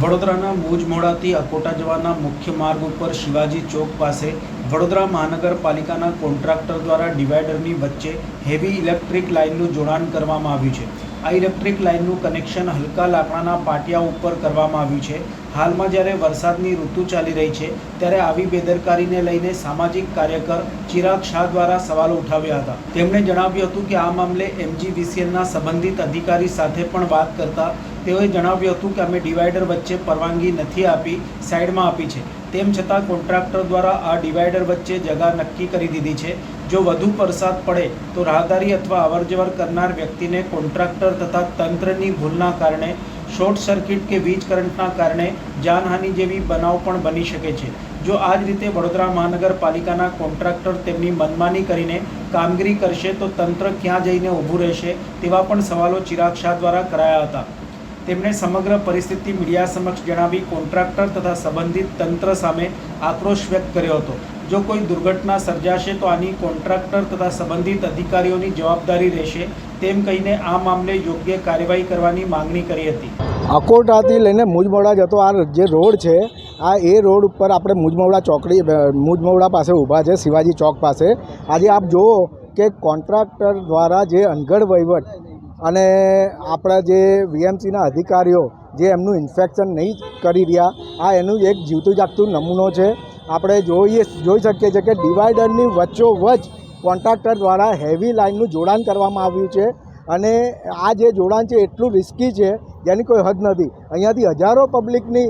વડોદરાના મુજમોડાથી અકોટા જવાના મુખ્ય માર્ગ ઉપર શિવાજી ચોક પાસે વડોદરા મહાનગરપાલિકાના કોન્ટ્રાક્ટર દ્વારા ડિવાઈડરની વચ્ચે હેવી ઇલેક્ટ્રિક લાઇનનું જોડાણ કરવામાં આવ્યું છે. આ ઇલેક્ટ્રિક લાઇનનું કનેક્શન હલકા લાકડાના પાટિયા ઉપર કરવામાં આવ્યું છે. હાલમાં જ્યારે વરસાદની ઋતુ ચાલી રહી છે, ત્યારે આવી બેદરકારીને લઈને સામાજિક કાર્યકર ચિરાગ શાહ દ્વારા સવાલો ઉઠાવ્યા હતા. તેમણે જણાવ્યું હતું કે આ મામલે એમજીવીસીએલના સંબંધિત અધિકારી સાથે પણ વાત કરતા તેઓએ જણાવ્યું હતું કે અમે ડિવાઈડર વચ્ચે પરવાનગી નથી આપી, સાઈડમાં આપી છે. તેમ છતાં કોન્ટ્રાક્ટર દ્વારા આ ડિવાઈડર વચ્ચે જગા નક્કી કરી દીધી છે. જો વધુ વરસાદ પડે તો રાહદારી અથવા અવરજવર કરનાર વ્યક્તિને કોન્ટ્રાક્ટર તથા તંત્રની ભૂલના કારણે, શોર્ટ સર્કિટ કે વીજ કરંટના કારણે જાનહાનિ જેવી બનાવ પણ બની શકે છે. જો આ જ રીતે વડોદરા મહાનગરપાલિકાના કોન્ટ્રાક્ટર તેમની મનમાની કરીને કામગીરી કરશે તો તંત્ર ક્યાં જઈને ઊભું રહેશે તેવા પણ સવાલો ચિરાગ શાહ દ્વારા કરાયા હતા. તેમણે સમગ્ર પરિસ્થિતિ મીડિયા સમક્ષ જણાવી કોન્ટ્રાક્ટર તથા સંબંધિત તંત્ર સામે આક્રોશ વ્યક્ત કર્યો હતો. જો કોઈ દુર્ઘટના સર્જાશે તો આની કોન્ટ્રાક્ટર તથા સંબંધિત અધિકારીઓની જવાબદારી રહેશે, તેમ કહીને આ મામલે યોગ્ય કાર્યવાહી કરવાની માંગણી કરી હતી. અકોટાથી લઈને મુજમોડા જતો આ જે રોડ છે, આ એ રોડ ઉપર આપણે મુજમોડા ચોકડી મુજમોડા પાસે ઊભા છે, શિવાજી ચોક પાસે. આજે આપ જુઓ કે કોન્ટ્રાક્ટર દ્વારા જે અનગઢ વહીવટ અને આપણા જે વીએમસીના અધિકારીઓ જે એમનું ઇન્ફેક્શન નહીં કરી રહ્યા, આ એનું એક જીવતું જાગતું નમૂનો છે. આપણે જોઈએ, જોઈ શકીએ છીએ કે ડિવાઈડરની વચ્ચોવચ્ચ કોન્ટ્રાક્ટર દ્વારા હેવી લાઇનનું જોડાણ કરવામાં આવ્યું છે અને આ જે જોડાણ છે એટલું રિસ્કી છે, જેની કોઈ હદ નથી. અહીંયાથી હજારો પબ્લિકની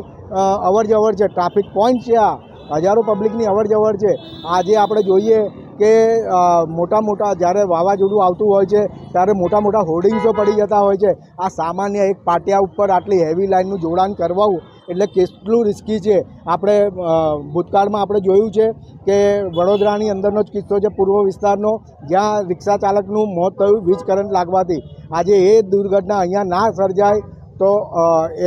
અવર જવર છે ટ્રાફિક પોઈન્ટ છે આ. હજારો પબ્લિકની અવર જવર છે. આજે આપણે જોઈએ કે મોટા મોટા જ્યારે વાવાઝોડું આવતું હોય છે, ત્યારે મોટા મોટા હોર્ડિંગ્સો પડી જતા હોય છે. આ સામાન્ય એક પાટિયા ઉપર આટલી હેવી લાઇનનું જોડાણ કરવાવું એટલે કેટલું રિસ્કી છે. આપણે ભૂતકાળમાં આપણે જોયું છે કે વડોદરાની અંદરનો જ કિસ્સો છે પૂર્વ વિસ્તારનો, જ્યાં રિક્ષા ચાલકનું મોત થયું વીજ કરંટ લાગવાથી. આજે એ દુર્ઘટના અહીંયા ના સર્જાય તો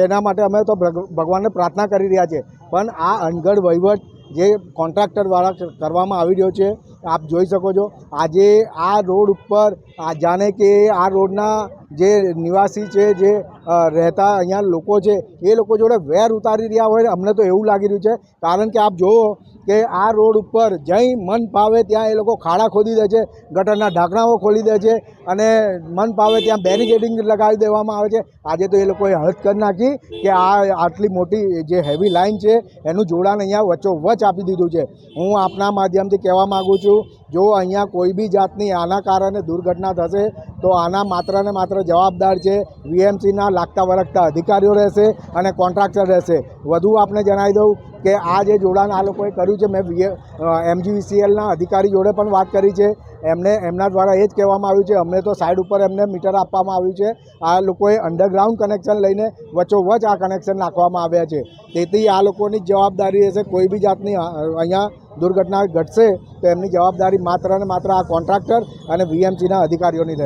એના માટે અમે તો ભગ- ભગવાનને પ્રાર્થના કરી રહ્યા છીએ પણ આ અનગઢ વહીવટ જે કોન્ટ્રાક્ટર દ્વારા કરવામાં આવી રહ્યો છે આપ જોઈ શકો છો. આજે આ રોડ ઉપર, આ જાણે કે આ રોડના જે નિવાસી છે, જે રહેતા અહીંયા લોકો છે, એ લોકો જોડે વેર ઉતારી રહ્યા હોય. અમને તો એવું લાગી રહ્યું છે. કારણ કે આપ જુઓ કે આ રોડ ઉપર જઈ મન પાવે ત્યાં એ લોકો ખાડા ખોદી દે છે, ગટરના ઢાંકણાઓ ખોલી દે છે અને મન પાવે ત્યાં બેરિકેડિંગ લગાવી દેવામાં આવે છે. આજે તો એ લોકોએ હદ નાખી કે આ આટલી મોટી જે હેવી લાઇન છે, એનું જોડાણ અહીંયા વચ્ચોવચ આપી દીધું છે. હું આપના માધ્યમથી કહેવા માગું છું જો અહીંયા કોઈ બી જાતની આના કારણે દુર્ઘટના થશે, તો આના માત્ર ને માત્ર જવાબદાર છે વીએમસીના લાગતા વળગતા અધિકારીઓ રહેશે અને કોન્ટ્રાક્ટર રહેશે. વધુ આપને જણાવી દઉં કે આ જે જોડાણ આ લોકોએ કર્યું છે, મેં એમજીવીસીએલના અધિકારી જોડે પણ વાત કરી છે. એમને, એમના દ્વારા એ જ કહેવામાં આવ્યું છે, અમને તો સાઈડ ઉપર એમને મીટર આપવામાં આવ્યું છે. આ લોકોએ અંડરગ્રાઉન્ડ કનેક્શન લઈને વચ્ચોવચ આ કનેક્શન નાખવામાં આવ્યા છે. તેથી આ લોકોની જવાબદારી રહેશે, કોઈ બી જાતની અહીંયા દુર્ઘટના ઘટશે, તો એમની જવાબદારી માત્ર ને માત્ર આ કોન્ટ્રાક્ટર અને વીએમસીના અધિકારીઓની રહેશે.